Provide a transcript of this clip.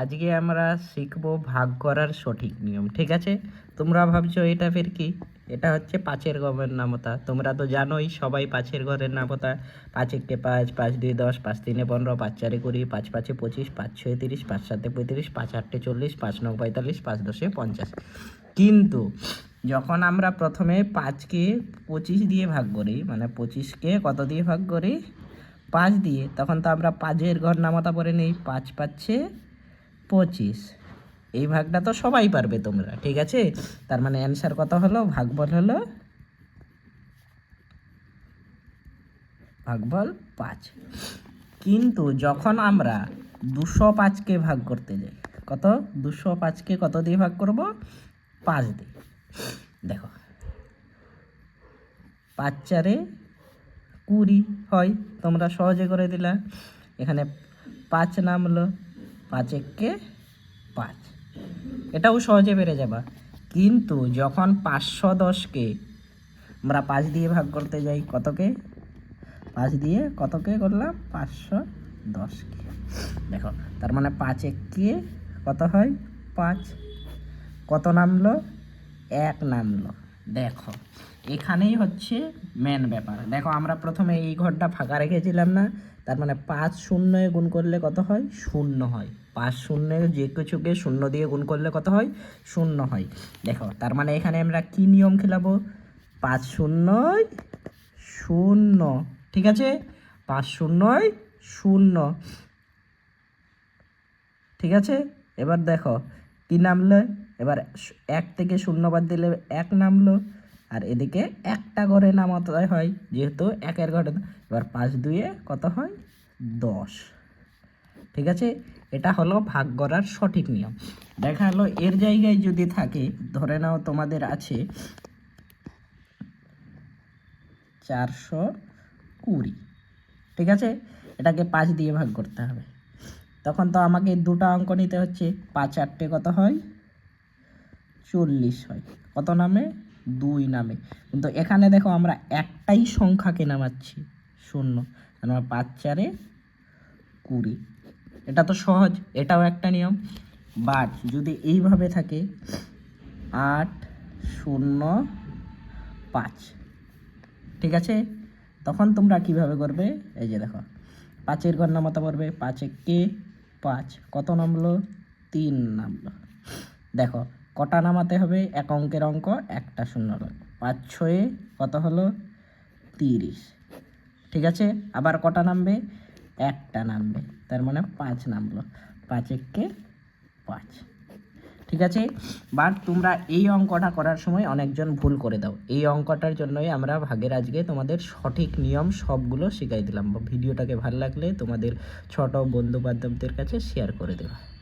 আজকে আমরা শিখব ভাগ করার সঠিক নিয়ম, ঠিক আছে? তোমরা ভাবছ এটা ফের কি? এটা হচ্ছে পাঁচের গমের নামতা। তোমরা তো জানোই সবাই পাঁচের ঘরের নামতা। পাঁচ একে পাঁচ পাঁচ দুই দশ, পাঁচ তিনে পনেরো, পাঁচ চারে কুড়ি, পাঁচ পাঁচে পঁচিশ, পাঁচ ছয় তিরিশ, পাঁচ সাতে পঁয়ত্রিশ, পাঁচ আটে চল্লিশ, পাঁচ নয় পঁয়তাল্লিশ, পাঁচ দশে পঞ্চাশ। কিন্তু যখন আমরা প্রথমে পাঁচকে পঁচিশ দিয়ে ভাগ করি মানে পঁচিশকে কত দিয়ে ভাগ করি? পাঁচ দিয়ে, তখন তো আমরা পাঁচের ঘর নামতা পরে নেই। পাঁচ পাচ্ছে পঁচিশ। এই ভাগটা তো সবাই পারবে তোমরা, ঠিক আছে? তার মানে অ্যান্সার কত হলো? ভাগফল হলো ভাগফল পাঁচ। কিন্তু যখন আমরা দুশো পাঁচকে ভাগ করতে যাই, কত? দুশো পাঁচকে কত দিয়ে ভাগ করব? পাঁচ দিয়ে। দেখো, পাঁচ চারে কুড়ি হয়, তোমরা সহজে করে দিলা। এখানে পাঁচ নামলো পাঁচ একে পাঁচ। এটাও সহজে বেড়ে যাবা। কিন্তু যখন পাঁচশো দশকে আমরা পাঁচ দিয়ে ভাগ করতে যাই, কতকে? পাঁচ দিয়ে কতকে করলাম? পাঁচশো দশকে। দেখো, তার মানে পাঁচ একে কত হয়? পাঁচ। কত নামলো? এক নামলো। দেখো, এখানেই হচ্ছে মেন ব্যাপার। দেখো, আমরা প্রথমে এই ঘরটা ফাঁকা রেখেছিলাম না, তার মানে পাঁচ শূন্য গুণ করলে কত হয়? শূন্য হয়। পাঁচ শূন্য যে কিছুকে শূন্য দিয়ে গুণ করলে কত হয়? শূন্য হয়। দেখো, তার মানে এখানে আমরা কি নিয়ম খেলাবো? পাঁচ শূন্যই শূন্য, ঠিক আছে? পাঁচ শূন্যই শূন্য। ঠিক আছে? এবার দেখো, কি নামলো? এবার এক থেকে শূন্য বাদ দিলে এক নামলো, আর এদিকে একটা ঘরে নামাতে হয়, যেহেতু একের ঘরে এবার পাঁচ দুয়ে কত হয়? দশ। ঠিক আছে? এটা হলো ভাগ করার সঠিক নিয়ম। দেখা হলো এর জায়গায় যদি থাকে, ধরে নাও তোমাদের আছে চারশো কুড়ি। ঠিক আছে? এটাকে পাঁচ দিয়ে ভাগ করতে হবে। তখন তো আমাকে দুটো অঙ্ক নিতে হচ্ছে। পাঁচ আটটে কত হয়? চল্লিশ হয়। কত নামে? দুই নামে। কিন্তু এখানে দেখো আমরা একটাই সংখ্যাকে নামাচ্ছি, শূন্য। আমরা পাঁচ, চারে কুড়ি। এটা তো সহজ, এটাও একটা নিয়ম। বাট যদি এইভাবে থাকে, আট, শূন্য, পাঁচ। ঠিক আছে? তখন তোমরা কীভাবে করবে? এই যে দেখো, পাঁচের ঘর নামাতে পারবে পাঁচে কে? পাঁচ। কত নামলো? তিন নামলো। দেখো কটা নামাতে হবে? এক অঙ্কের অঙ্ক, একটা শূন্য পাঁচ ছয়ে কত হলো? তিরিশ। ঠিক আছে? আবার কটা নামবে? একটা নামবে। তার মানে পাঁচ নামলো। পাঁচ একে পাঁচ। ঠিক আছে? বাট তোমরা এই অঙ্কটা করার সময় অনেকজন ভুল করে দাও। এই অঙ্কটার জন্যই আমরা ভাগের আজকে তোমাদের সঠিক নিয়ম সবগুলো শিখাই দিলাম। ভিডিওটাকে ভালো লাগলে তোমাদের ছোট বন্ধু বান্ধবদের কাছে শেয়ার করে দেবা।